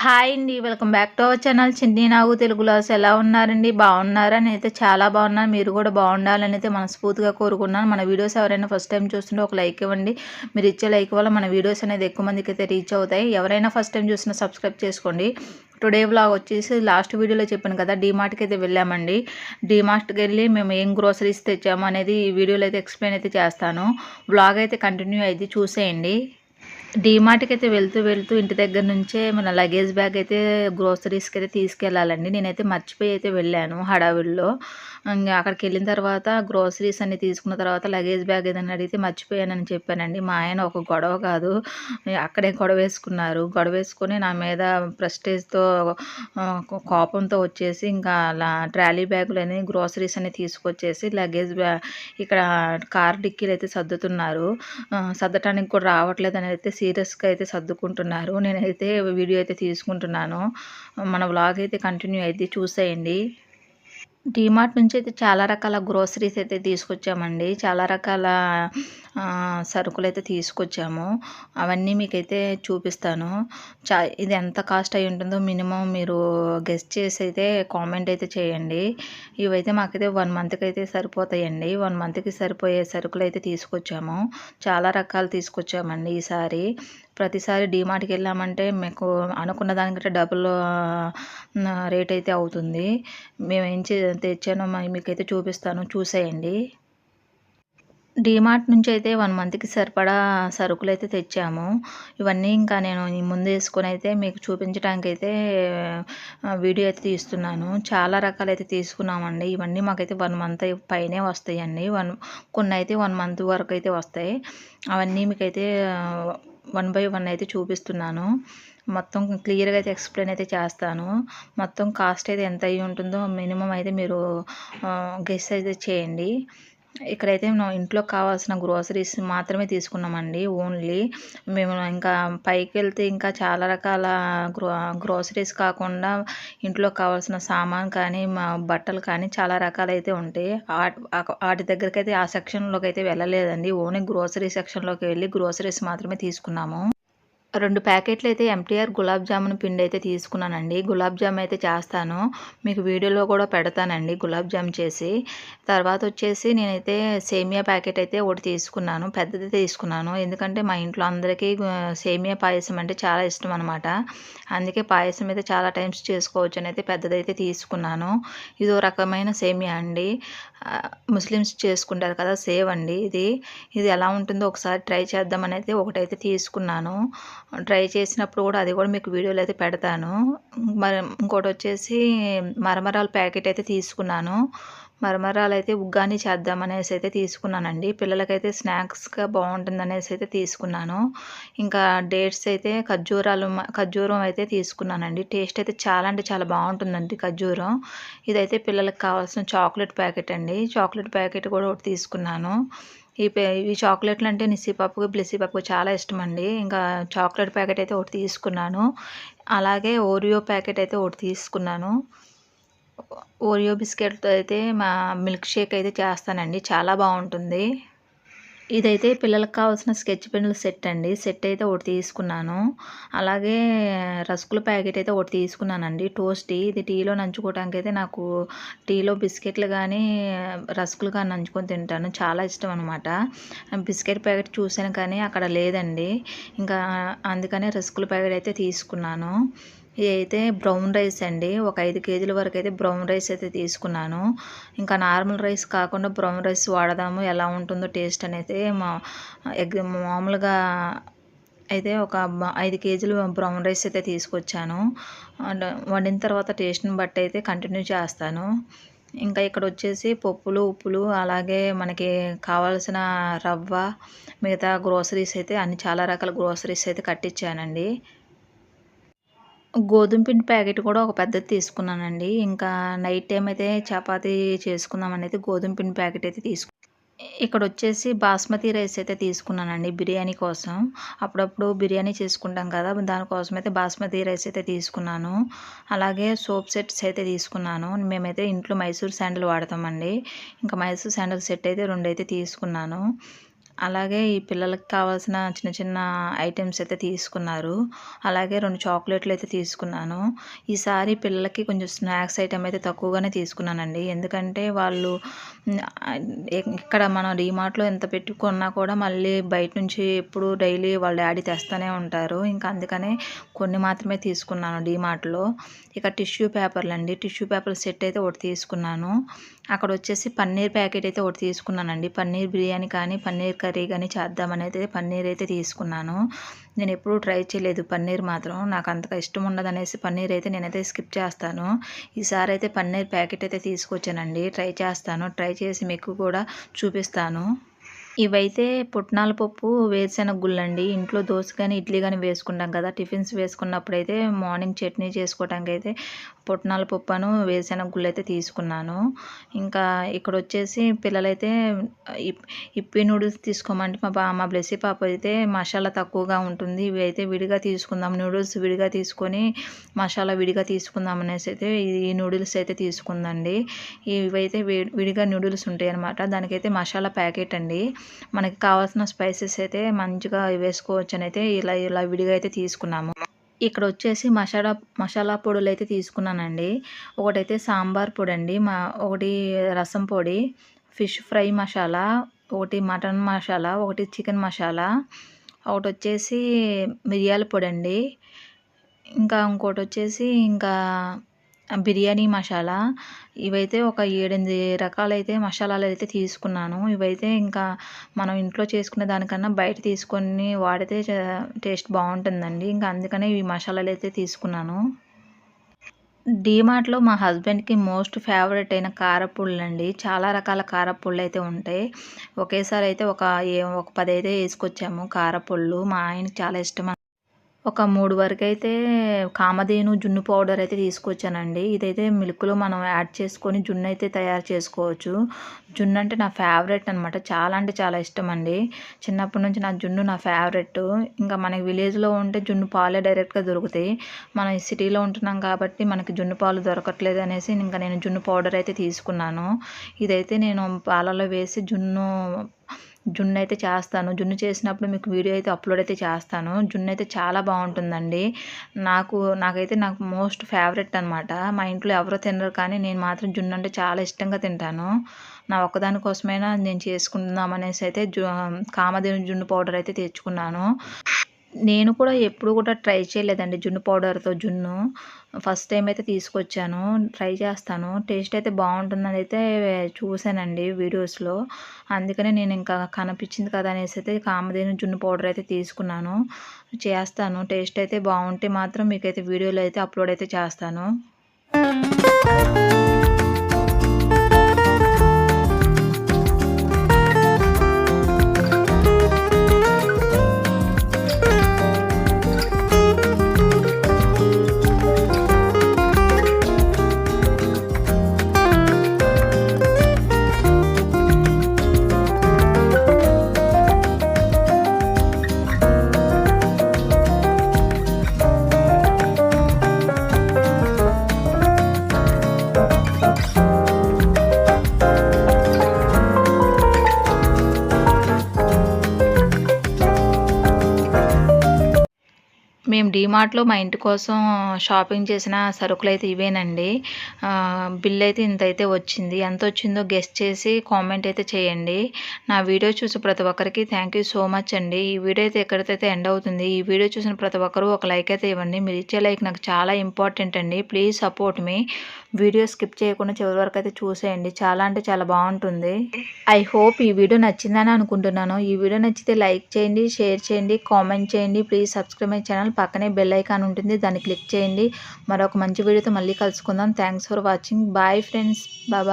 Hi అండి welcome back to our channel. Chinni Nagu తెలుగులో ఎలా ఉన్నారండి? బాగున్నారా? నేనైతే చాలా బాగున్నాను. మీరు కూడా బాగుండాలని అయితే మనస్ఫూర్తిగా కోరుకున్నాను. మన వీడియోస్ ఎవరైనా ఫస్ట్ టైం చూస్తుంటే ఒక లైక్ ఇవ్వండి. మీరు ఇచ్చే లైక్ వల్ల మన వీడియోస్ అనేది ఎక్కువ మందికి అయితే రీచ్ అవుతాయి. ఎవరైనా ఫస్ట్ టైం చూసినా సబ్స్క్రైబ్ చేసుకోండి. టుడే వ్లాగ్ వచ్చేసి లాస్ట్ వీడియోలో చెప్పాను కదా డీమార్ట్కి అయితే వెళ్ళామండి. డీమార్ట్కి వెళ్ళి మేము ఏం గ్రోసరీస్ తెచ్చాము అనేది ఈ వీడియోలో అయితే ఎక్స్ప్లెయిన్ అయితే చేస్తాను. వ్లాగ్ అయితే కంటిన్యూ అయితే చూసేయండి. డీమార్ట్కి అయితే వెళ్తూ వెళ్తూ ఇంటి దగ్గర నుంచే మన లగేజ్ బ్యాగ్ అయితే గ్రోసరీస్కి అయితే తీసుకెళ్ళాలండి నేనైతే మర్చిపోయి అయితే వెళ్ళాను హడావిడిలో. ఇంకా అక్కడికి వెళ్ళిన తర్వాత గ్రోసరీస్ అన్ని తీసుకున్న తర్వాత లగేజ్ బ్యాగ్ ఏదైనా అడిగితే మర్చిపోయానని చెప్పానండి. మా ఆయన ఒక గొడవ కాదు. అక్కడే గొడవ వేసుకున్నారు. గొడవ వేసుకొని నా మీద ప్రెస్టేజ్తో కోపంతో వచ్చేసి ఇంకా అలా ట్రాలీ బ్యాగులు అని గ్రోసరీస్ అని తీసుకొచ్చేసి లగేజ్ బ్యాగ్ ఇక్కడ కార్ డిక్కీలు అయితే సర్దుతున్నారు. సర్దటానికి కూడా రావట్లేదు అని అయితే సీరియస్గా అయితే సర్దుకుంటున్నారు. నేనైతే వీడియో అయితే తీసుకుంటున్నాను. మన వ్లాగ్ అయితే కంటిన్యూ అయితే చూసేయండి. డీమార్ట్ నుంచి అయితే చాలా రకాల గ్రోసరీస్ అయితే తీసుకొచ్చామండి. చాలా రకాల సరుకులు అయితే తీసుకొచ్చాము. అవన్నీ మీకైతే చూపిస్తాను. చా ఇది ఎంత కాస్ట్ అయి ఉంటుందో మినిమం మీరు గెస్ట్ చేసి అయితే కామెంట్ అయితే చేయండి. ఇవైతే మాకైతే వన్ మంత్కి అయితే సరిపోతాయండి. వన్ మంత్కి సరిపోయే సరుకులు అయితే తీసుకొచ్చాము. చాలా రకాలు తీసుకొచ్చామండి ఈసారి. ప్రతిసారి డీమార్ట్కి వెళ్ళామంటే మీకు అనుకున్న దానికంటే డబుల్ రేట్ అయితే అవుతుంది. మేము ఏం చే తెచ్చానో మీకైతే చూపిస్తాను. చూసేయండి. డీమార్ట్ నుంచి అయితే వన్ మంత్కి సరిపడా సరుకులు అయితే తెచ్చాము. ఇవన్నీ ఇంకా నేను ముందు వేసుకొని అయితే మీకు చూపించడానికి అయితే వీడియో అయితే తీస్తున్నాను. చాలా రకాలు అయితే తీసుకున్నామండి. ఇవన్నీ మాకైతే వన్ మంత్ పైనే వస్తాయండి. వన్ కొన్ని అయితే వన్ మంత్ వరకు అయితే వస్తాయి. అవన్నీ మీకైతే వన్ బై వన్ అయితే చూపిస్తున్నాను. మొత్తం క్లియర్గా అయితే ఎక్స్ప్లెయిన్ అయితే చేస్తాను. మొత్తం కాస్ట్ అయితే ఎంత అయి ఉంటుందో మినిమం అయితే మీరు గెస్ అయితే చేయండి. ఇక్కడైతే మేము ఇంట్లో కావాల్సిన గ్రోసరీస్ మాత్రమే తీసుకున్నామండి ఓన్లీ. మేము ఇంకా పైకి వెళ్తే ఇంకా చాలా రకాల గ్రో గ్రోసరీస్ కాకుండా ఇంట్లో కావాల్సిన సామాన్ కానీ మా బట్టలు కానీ చాలా రకాలైతే ఉంటాయి. వాటి దగ్గరికి అయితే ఆ సెక్షన్లోకి అయితే వెళ్ళలేదండి. ఓన్లీ గ్రోసరీ సెక్షన్లోకి వెళ్ళి గ్రోసరీస్ మాత్రమే తీసుకున్నాము. రెండు ప్యాకెట్లు అయితే ఎంటీఆర్ గులాబ్ జామున్ పిండి అయితే తీసుకున్నానండి. గులాబ్ జామ్ అయితే చేస్తాను. మీకు వీడియోలో కూడా పెడతానండి గులాబ్ జామ్ చేసి. తర్వాత వచ్చేసి నేనైతే సేమియా ప్యాకెట్ అయితే ఒకటి తీసుకున్నాను. పెద్దది తీసుకున్నాను. ఎందుకంటే మా ఇంట్లో అందరికీ సేమియా పాయసం అంటే చాలా ఇష్టం అనమాట అందుకే పాయసం అయితే చాలా టైమ్స్ చేసుకోవచ్చు అని అయితే పెద్దదైతే తీసుకున్నాను. ఇదో రకమైన సేమియా అండి. ముస్లిమ్స్ చేసుకుంటారు కదా సేవ్ అండి ఇది. ఇది ఎలా ఉంటుందో ఒకసారి ట్రై చేద్దామని అయితే ఒకటైతే తీసుకున్నాను. ట్రై చేసినప్పుడు కూడా అది కూడా మీకు వీడియోలు అయితే పెడతాను. మరి ఇంకోటి వచ్చేసి మరమరాల ప్యాకెట్ అయితే తీసుకున్నాను. మరమరాలు అయితే ఉగ్గాని చేద్దామనేసి అయితే తీసుకున్నానండి. పిల్లలకైతే స్నాక్స్గా బాగుంటుంది అనేసి అయితే తీసుకున్నాను. ఇంకా డేట్స్ అయితే ఖర్జూరాలు ఖర్జూరం అయితే తీసుకున్నానండి. టేస్ట్ అయితే చాలా అంటే చాలా బాగుంటుందండి ఖర్జూరం. ఇదైతే పిల్లలకు కావాల్సిన చాక్లెట్ ప్యాకెట్ అండి. చాక్లెట్ ప్యాకెట్ కూడా ఒకటి తీసుకున్నాను. ఈ ఈ చాక్లెట్లు అంటే నిస్సిపప్పుకు బ్లెస్సిపప్పుకు చాలా ఇష్టం అండి ఇంకా చాక్లెట్ ప్యాకెట్ అయితే ఒకటి తీసుకున్నాను. అలాగే ఓరియో ప్యాకెట్ అయితే ఒకటి తీసుకున్నాను. ఓరియో బిస్కెట్తో అయితే మా మిల్క్ షేక్ అయితే చేస్తానండి. చాలా బాగుంటుంది. ఇదైతే పిల్లలకు కావాల్సిన స్కెచ్ పెన్నుల సెట్ అండి. సెట్ అయితే ఒకటి తీసుకున్నాను. అలాగే రస్కుల ప్యాకెట్ అయితే ఒకటి తీసుకున్నానండి. టోస్ట్. టీ ఇది టీలో నంచుకోవడానికి అయితే నాకు టీలో బిస్కెట్లు కానీ రస్కులు కానీ నంచుకొని తింటాను. చాలా ఇష్టం అనమాట బిస్కెట్ ప్యాకెట్ చూశాను కానీ అక్కడ లేదండి. ఇంకా అందుకనే రస్కుల ప్యాకెట్ అయితే తీసుకున్నాను. ఇది అయితే బ్రౌన్ రైస్ అండి. ఒక ఐదు కేజీల వరకు అయితే బ్రౌన్ రైస్ అయితే తీసుకున్నాను. ఇంకా నార్మల్ రైస్ కాకుండా బ్రౌన్ రైస్ వాడదాము. ఎలా ఉంటుందో టేస్ట్ అనేది మా ఎగ్ మామూలుగా అయితే ఒక ఐదు కేజీలు బ్రౌన్ రైస్ అయితే తీసుకొచ్చాను. వండిన తర్వాత టేస్ట్ని బట్టి అయితే కంటిన్యూ చేస్తాను. ఇంకా ఇక్కడ వచ్చేసి పప్పులు ఉప్పులు అలాగే మనకి కావాల్సిన రవ్వ మిగతా గ్రోసరీస్ అయితే అన్ని చాలా రకాల గ్రోసరీస్ అయితే కట్టించానండి. గోధుమ పిండి ప్యాకెట్ కూడా ఒక పెద్దది తీసుకున్నానండి. ఇంకా నైట్ టైం అయితే చపాతీ చేసుకుందాం అనేది గోధుమ పిండి ప్యాకెట్ అయితే తీసుకు ఇక్కడ వచ్చేసి బాస్మతి రైస్ అయితే తీసుకున్నానండి బిర్యానీ కోసం. అప్పుడప్పుడు బిర్యానీ చేసుకుంటాం కదా దానికోసం అయితే బాస్మతి రైస్ అయితే తీసుకున్నాను. అలాగే సోప్ సెట్స్ అయితే తీసుకున్నాను. మేమైతే ఇంట్లో మైసూర్ శాండల్ వాడతామండి. ఇంకా మైసూర్ శాండల్ సెట్ అయితే రెండు అయితే తీసుకున్నాను. అలాగే ఈ పిల్లలకి కావాల్సిన చిన్న చిన్న ఐటమ్స్ అయితే తీసుకున్నారు. అలాగే రెండు చాక్లెట్లు అయితే తీసుకున్నాను. ఈసారి పిల్లలకి కొంచెం స్నాక్స్ ఐటమ్ అయితే తక్కువగానే తీసుకున్నానండి. ఎందుకంటే వాళ్ళు ఇక్కడ మనం డీమార్ట్లో ఎంత పెట్టుకున్నా కూడా మళ్ళీ బయట నుంచి ఎప్పుడు డైలీ వాళ్ళ డాడీ తెస్తూనే ఉంటారు. ఇంకా అందుకనే కొన్ని మాత్రమే తీసుకున్నాను డీమార్ట్లో. ఇక టిష్యూ పేపర్లు అండి. టిష్యూ పేపర్ సెట్ అయితే ఒకటి తీసుకున్నాను. అక్కడ వచ్చేసి పన్నీర్ ప్యాకెట్ అయితే ఒకటి తీసుకున్నానండి. పన్నీర్ బిర్యానీ కానీ పన్నీర్ కర్రీ కానీ చేద్దామని అయితే పన్నీర్ అయితే తీసుకున్నాను. నేను ఎప్పుడూ ట్రై చేయలేదు పన్నీర్ మాత్రం. నాకు అంతగా ఇష్టం ఉండదు అనేసి పన్నీర్ అయితే నేనైతే స్కిప్ చేస్తాను. ఈసారి అయితే పన్నీర్ ప్యాకెట్ అయితే తీసుకొచ్చానండి. ట్రై చేస్తాను. ట్రై చేసి మీకు కూడా చూపిస్తాను. ఇవైతే పుట్నాల పప్పు వేరుశెనగ గుళ్ళండి ఇంట్లో దోశ కానీ ఇడ్లీ కానీ వేసుకుంటాం కదా. టిఫిన్స్ వేసుకున్నప్పుడు అయితే మార్నింగ్ చట్నీ చేసుకోవడానికి అయితే పుట్నాల పప్పును వేరుశెనగ గుళ్ళు అయితే తీసుకున్నాను. ఇంకా ఇక్కడ వచ్చేసి పిల్లలైతే ఇప్పి నూడిల్స్ తీసుకోమంటే మా బా మా బ్లెస్సీ పాప అయితే మసాలా తక్కువగా ఉంటుంది. ఇవి అయితే విడిగా తీసుకుందాం నూడిల్స్ విడిగా తీసుకొని మసాలా విడిగా తీసుకుందాం అనేసి అయితే ఈ నూడిల్స్ అయితే తీసుకుందండి. ఇవైతే విడిగా నూడిల్స్ ఉంటాయి అనమాట దానికైతే మసాలా ప్యాకెట్ అండి మనకి కావాల్సిన స్పైసెస్ అయితే మంచిగా వేసుకోవచ్చు అని అయితే ఇలా ఇలా విడిగా అయితే తీసుకున్నాము. ఇక్కడ వచ్చేసి మసాలా మసాలా పొడులు అయితే తీసుకున్నానండి. ఒకటైతే సాంబార్ పొడి అండి మా ఒకటి రసం పొడి ఫిష్ ఫ్రై మసాలా ఒకటి మటన్ మసాలా ఒకటి చికెన్ మసాలా ఒకటి వచ్చేసి మిరియాల పొడి అండి ఇంకా ఇంకోటి వచ్చేసి ఇంకా బిర్యానీ మసాలా. ఇవైతే ఒక ఏడెనిమిది రకాలైతే మసాలాలు అయితే తీసుకున్నాను. ఇవైతే ఇంకా మనం ఇంట్లో చేసుకునే దానికన్నా బయట తీసుకొని వాడితే టేస్ట్ బాగుంటుందండి. ఇంకా అందుకనే ఈ మసాలాలు అయితే తీసుకున్నాను. డీమార్ట్లో మా హస్బెండ్కి మోస్ట్ ఫేవరెట్ అయిన కారపుళ్ళు అండి చాలా రకాల కారపుళ్ళు అయితే ఉంటాయి. ఒకేసారి అయితే ఒక ఒక పది అయితే వేసుకొచ్చాము కారపుళ్ళు. మా ఆయనకి చాలా ఇష్టం ఒక మూడు వరకు అయితే కామధేను జున్ను పౌడర్ అయితే తీసుకొచ్చానండి. ఇదైతే మిల్క్లో మనం యాడ్ చేసుకొని జున్ను అయితే తయారు చేసుకోవచ్చు. జున్ను అంటే నా ఫేవరెట్ అనమాట చాలా అంటే చాలా ఇష్టం అండి చిన్నప్పటి నుంచి నా జున్ను నా ఫేవరెట్. ఇంకా మనకి విలేజ్లో ఉంటే జున్ను పాలే డైరెక్ట్గా దొరుకుతాయి. మనం సిటీలో ఉంటున్నాం కాబట్టి మనకి జున్ను పాలు దొరకట్లేదు అనేసి ఇంకా నేను జున్ను పౌడర్ అయితే తీసుకున్నాను. ఇదైతే నేను పాలలో వేసి జున్ను జున్ను అయితే చేస్తాను. జున్ను చేసినప్పుడు మీకు వీడియో అయితే అప్లోడ్ అయితే చేస్తాను. జున్ను అయితే చాలా బాగుంటుందండి. నాకు నాకైతే నాకు మోస్ట్ ఫేవరెట్ అనమాట మా ఇంట్లో ఎవరో తినరు కానీ నేను మాత్రం జున్ను అంటే చాలా ఇష్టంగా తింటాను. నా ఒక్కదాని కోసమైనా నేను చేసుకుందాం అనేసి అయితే జు కామదేవి జున్ను పౌడర్ అయితే తెచ్చుకున్నాను. నేను కూడా ఎప్పుడు కూడా ట్రై చేయలేదండి జున్ను పౌడర్తో జున్ను. ఫస్ట్ టైం అయితే తీసుకొచ్చాను. ట్రై చేస్తాను. టేస్ట్ అయితే బాగుంటుందని అయితే చూశానండి వీడియోస్లో. అందుకనే నేను ఇంకా కనిపించింది కదా అనేసి అయితే కామధేను జున్ను పౌడర్ అయితే తీసుకున్నాను. చేస్తాను. టేస్ట్ అయితే బాగుంటే మాత్రం మీకైతే వీడియోలో అయితే అప్లోడ్ అయితే చేస్తాను. డీమార్ట్లో మా ఇంటి కోసం షాపింగ్ చేసిన సరుకులు అయితే ఇవేనండి. బిల్ అయితే ఇంత అయితే వచ్చింది. ఎంత వచ్చిందో గెస్ట్ చేసి కామెంట్ అయితే చేయండి. నా వీడియో చూసి ప్రతి ఒక్కరికి థ్యాంక్ యూ సో మచ్ అండి. ఈ వీడియో అయితే ఎక్కడైతే ఎండ్ అవుతుంది ఈ వీడియో చూసిన ప్రతి ఒక్కరూ ఒక లైక్ అయితే ఇవ్వండి. మీరు ఇచ్చే లైక్ నాకు చాలా ఇంపార్టెంట్ అండి. ప్లీజ్ సపోర్ట్ మీ వీడియో స్కిప్ చేయకుండా చివరి వరకు అయితే చూసేయండి. చాలా అంటే చాలా బాగుంటుంది. ఐ హోప్ ఈ వీడియో నచ్చిందని అనుకుంటున్నాను. ఈ వీడియో నచ్చితే లైక్ చేయండి షేర్ చేయండి కామెంట్ చేయండి. ప్లీజ్ సబ్స్క్రైబ్ మై ఛానల్ పక్కనే బెల్ ఐకాన్ ఉంటుంది దాన్ని క్లిక్ చేయండి. మరొక మంచి వీడియోతో మళ్ళీ కలుసుకుందాం. Thanks for watching bye friends bye